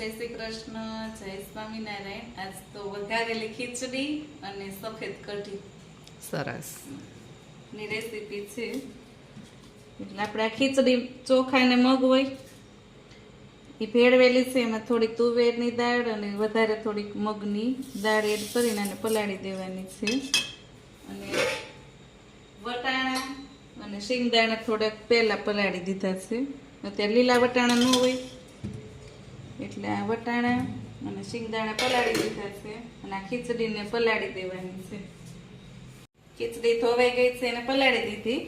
જય શ્રી કૃષ્ણ જય સ્વામિનારાયણ. આજ તો વઘારેલી ખીચડી અને સફેદ કઢી. સરસ. ની રેસીપી છે. એટલે આપણે આ ખીચડી ચોખા અને મગ હોય એ ભેળવેલી છે. એમાં થોડીક તુવેરની દાળ અને વધારે થોડીક મગની દાળ એડ કરીને આને પલાળી દેવાની છે. અને વટાણા અને શિંગદાણા થોડાક પહેલાં પલાળી દીધા છે. અત્યારે લીલા વટાણા ન હોય. એટલે આ વટાણા અને શિંગદાણા પલાળી દીધા છે અને આ ખીચડીને પલાળી દેવાની છે. ખીચડી ધોવાઈ ગઈ છે એને પલાળી દીધી.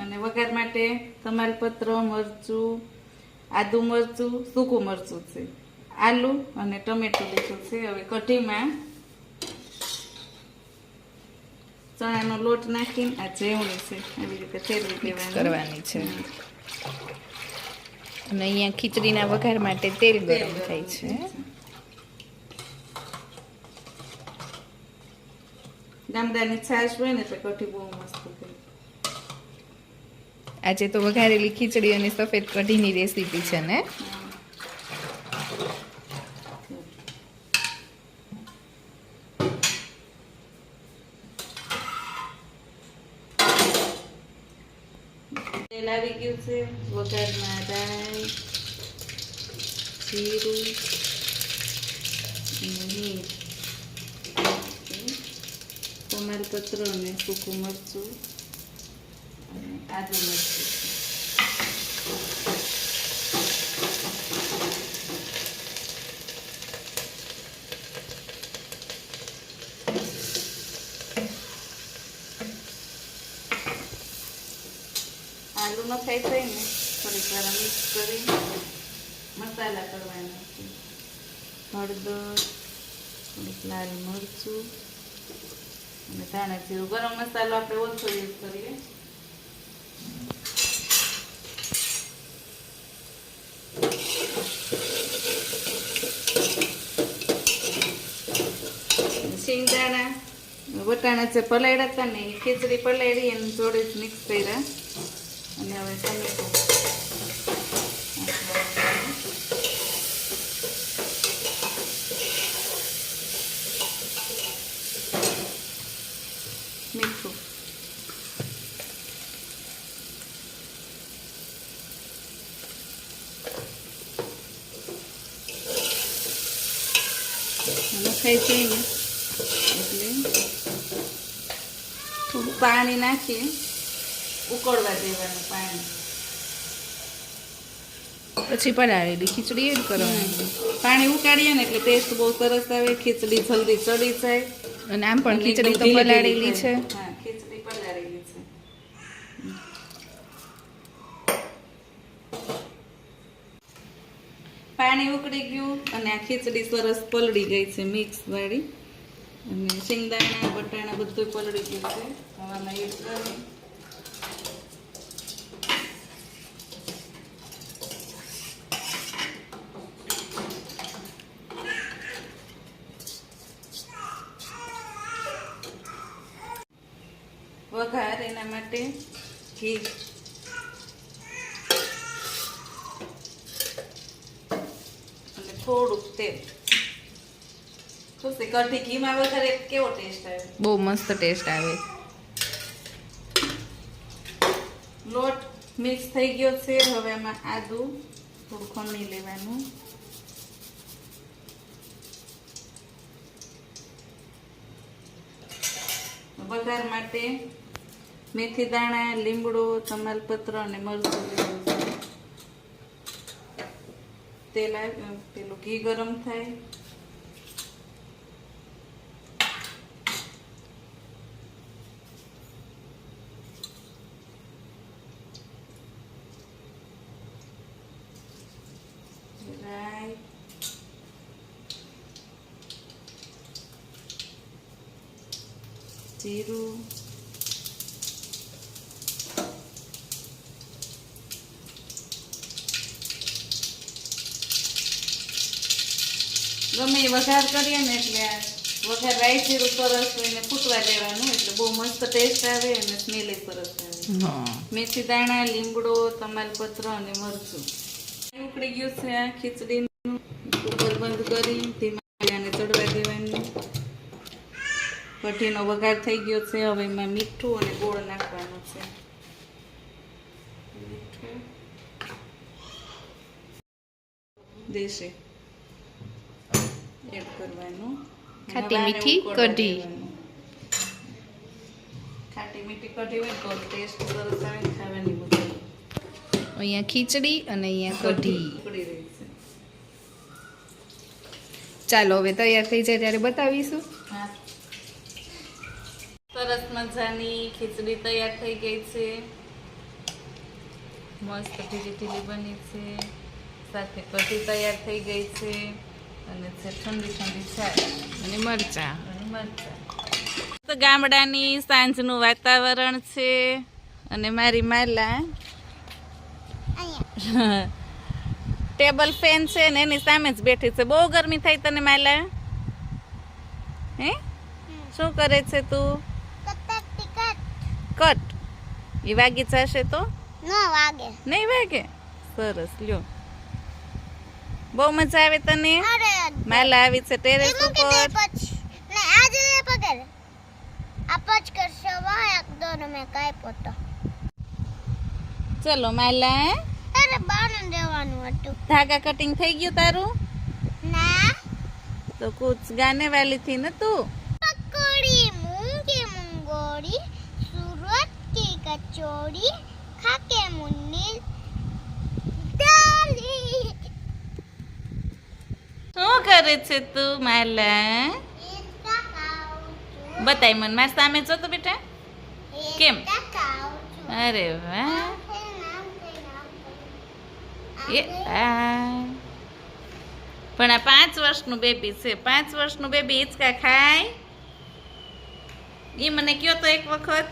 અને વઘાર માટે તમાલપત્ર મરચું આદુ મરચું સૂકું મરચું છે. આલુ અને ટમેટું લીધું છે. હવે કઢીમાં ચણાનો લોટ નાખીને આ જેવણી છે. આવી રીતે ફેરવી દેવાની. કરવાની છે. અને અહીંયા ખીચડીના વઘાર માટે તેલ ગરમ થાય છે. ગામડાની છાશ હોય ને એટલે કઢી બહુ મસ્ત આજે તો વઘારેલી ખીચડી અને સફેદ કઢીની રેસીપી છે ને? તેલ આવી ગયું છે વઘારમાં રાઈ જીરું મીઠ તમાલપત્ર અને સૂકું મરચું આદુ મરચું આલુ થઈ ને થોડીક વાર મિક્સ કરી મસાલા કરવાના હળદર થોડીક લાલ મરચું અને ધાણા જીરું ગરમ મસાલો આપણે ઓછો યુઝ કરીએ શિંગદાણા વટાણા જે પલાળ્યા હતા ને એ ખીચડી પલાળી એને જોડે જ મિક્સ કર્યા અને હવે ટમેટું મીઠું નખાઈ જાય ને એટલે થોડું પાણી નાખીએ ઉકળવા દેવાનું પાણી. પછી પલાળેલી ખીચડી એડ કરવાની. પાણી ઉકાળીએ ને એટલે ટેસ્ટ બહુ સરસ આવે ખીચડી જલ્દી ચડી જાય. અને આમ પણ ખીચડી તો પલાળેલી છે. હા ખીચડી પલાળેલી છે. પાણી ઉકળી ગયું અને આ ખીચડી સરસ પલળી ગઈ છે મિક્સ વાળી અને શિંગદાણા બટાણા બધું પલળી ગયું છે. હવામાં એડ કરી. વઘાર એના માટે ઘી. અને થોડુંક તેલ. શું કઢી ઘીમાં વઘારે કેવો ટેસ્ટ આવે? બહુ મસ્ત ટેસ્ટ આવે. લોટ મિક્સ થઈ ગયો છે હવે આમાં આદુ થોડું ખમણી લેવાનું. વઘાર માટે મેથી દાણા લીમડો તમાલપત્ર અને મરચું તેલ પેલું ઘી ગરમ થાય. જીરું. ગમે એ વઘાર કરીએ ને એટલે વઘાર રાઈસ જીરું સરસ એને ફૂટવા દેવાનું એટલે બહુ મસ્ત ટેસ્ટ આવે અને સ્મેલ સરસ આવે. મેથી દાણા લીમડો તમાલપત્ર અને મરચું. ઉકળી ગયું છે આ ખીચડીનું. કુકર બંધ કરી ધીમા ચડવા દેવાનું. કઠીનો વઘાર થઈ ગયો છે. હવે એમાં મીઠું અને ગોળ નાખવાનું છે. મીઠું. દેશે. એડ કરવાનું. ખાટી મીઠી કઢી. ખાટી મીઠી કઢી હોય તો ટેસ્ટ સરસ આવે ખાવાની બધું. અહીંયા ખીચડી અને અહીંયા કઢી ચાલો હવે તૈયાર થઈ જાય ત્યારે બતાવીશું. સરસ મજાની ખીચડી તૈયાર થઈ ગઈ છે. મસ્ત ઢીલી ઢીલી બની છે. સાથે કઢી તૈયાર થઈ ગઈ છે. અને છે ઠંડી ઠંડી છાશ અને મરચા. અને મરચાં. તો ગામડાની સાંજનું વાતાવરણ છે. અને મારી માલા. ટેબલ ફેન છે ને એની સામે જ બેઠી છે. બહુ ગરમી થાય તને માલા? હે? શું કરે છે તું? કટ. એ વાગી જશે તો? વાગે. નહીં વાગે? સરસ લ્યો. બહુ મજા આવે તને? માલા આવી છે ટેરેસ ઉપર. ને આજ રે પકડ. આપજ કરશો વાહ એક દોનો મે કાઈ પોતો ચલો માલા અરે બાણન દેવાનું હતું. ધાગા કટિંગ થઈ ગયું તારું? ના. તો કુછ ગાને વાલી થી ને તું. પકોડી મૂંગી મૂંગોડી સુરત કી કચોડી ખાકે મુન્ની કરે છે તું માલા? બતાય મન મા સામે છો તો બેટા? કેમ? અરે વાહ. એ આ. પણ આ પાંચ વર્ષનું બેબી છે. પાંચ વર્ષનું બેબી હિચકા ખાય? એ મને કયો તો એક વખત?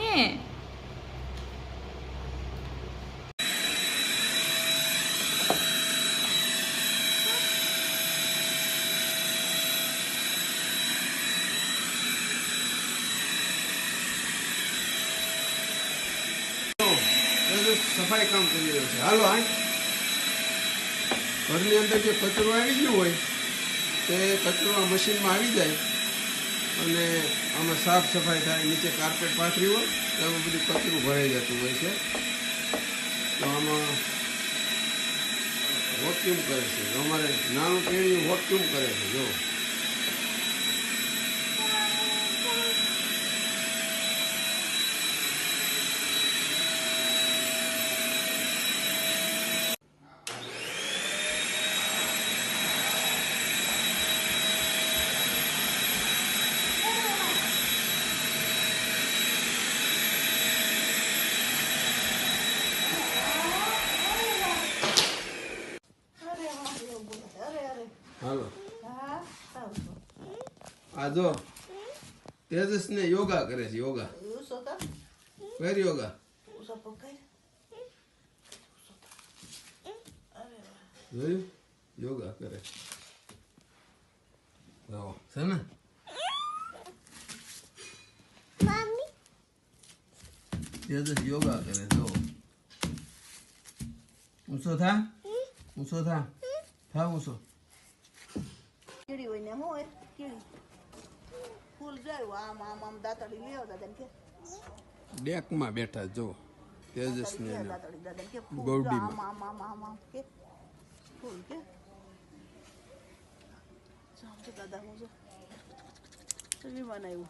હે. બધું સફાઈ કામ કરી રહ્યો છે. હાલો આ ઘરની અંદર જે કચરો આવી ગયો હોય, તે કચરો આ મશીનમાં આવી જાય અને આમાં સાફ સફાઈ થાય, નીચે કાર્પેટ પાથરી હોય, તો એમાં બધું કચરું ભરાઈ જતું હોય છે. તો આમાં વોક્યુમ કરે છે. અમારે નાનું પેણી વોક્યુમ કરે છે જો હાલો આ જો તેજસને યોગા કરે છે, યોગા. કર યોગા. જોયું? યોગા કરે. જાઓ છે ને? તેજસ યોગા કરે, જો. ઊંચો થા? ઊંચો થા? થા ઊંચો. ને ફૂલ આમ આમ આમ દાતડી લેવો દાદાને કે. ડેકમાં બેઠા જો તેજસ્વી દાતડી દાદાને કે. ફૂલ ગૌડીમાં. આમ આમ આમ આમ આમ કે. ફૂલ કે. જામ દાદા હું જો. વિમાન આવ્યું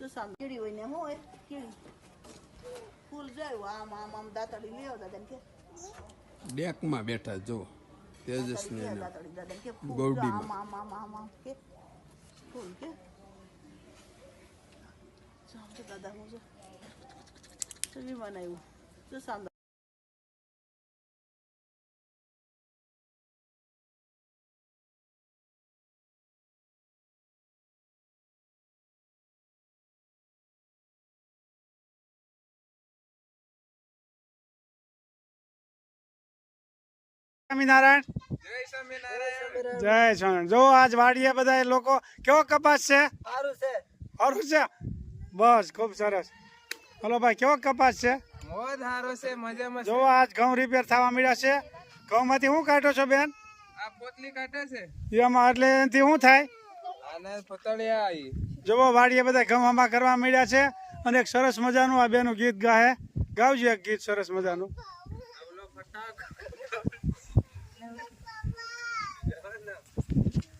જો સામે કીડી હોય ને હોય કીડી ફૂલ જોયું આમ આમ આમ દાતડી લેવો દાદાને કે. ડેકમાં બેઠા જો તેજસ્વી દાતડી દાદાને કે. આમ આમ આમ આમ આમ કે. ફૂલ કે. જામ તો દાદા હું જો તો વિમાન આવ્યું જો સામે સ્વામિનારાયણ. જય સ્વામિનારાયણ. જો આજ વાડીએ બધા લોકો કેવો કપાસ છે? સારું છે. સારું છે? બસ ખૂબ સરસ. હલો ભાઈ કેવો કપાસ છે? મોજ સારો છે મજામાં જો આજ ઘઉં રિપેર થવા મળ્યા છે. ઘઉંમાંથી શું કાઢો છો બેન? આ પોતલી કાઢે છે. એમાં એટલે એનાથી શું થાય? આને પતળિયા આવી જુઓ વાડીએ બધા ઘઉં આમાં કરવા મળ્યા છે. અને એક સરસ મજાનું આ બેનું ગીત ગાહે. ગાવજો એક ગીત સરસ મજાનું.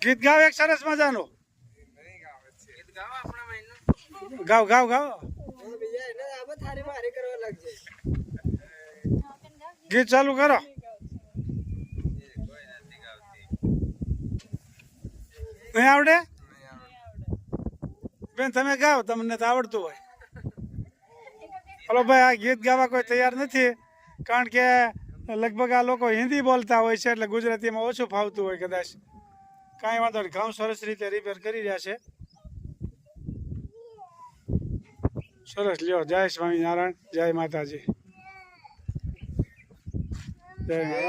ગીત ગાવ એક સરસ મજાનું. ગાવ ગાવ ગાવ. ગીત ચાલુ કરો. નહીં આવડે? બેન, તમે ગાઓ તમને તો આવડતું હોય. હલો ભાઈ, આ ગીત ગાવા કોઈ તૈયાર નથી, કારણ કે લગભગ આ લોકો હિન્દી બોલતા હોય છે, એટલે ગુજરાતીમાં ઓછું ફાવતું હોય કદાચ. કાંઈ વાંધો નહીં, ઘઉં સરસ રીતે રિપેર કરી રહ્યા છે. સરસ લ્યો જય સ્વામિનારાયણ જય માતાજી.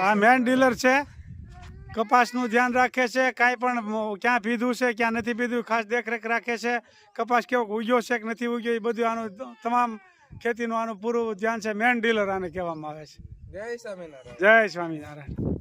આ મેન ડીલર છે. કપાસનું ધ્યાન રાખે છે કાંઈ પણ ક્યાં પીધું છે ક્યાં નથી પીધું ખાસ દેખરેખ રાખે છે. કપાસ કેવો ઉગ્યો છે કે નથી ઉગ્યો એ બધું આનું તમામ ખેતીનું આનું પૂરું ધ્યાન છે મેન ડીલર આને કહેવામાં આવે છે. જય સ્વામિનારાયણ. જય સ્વામિનારાયણ.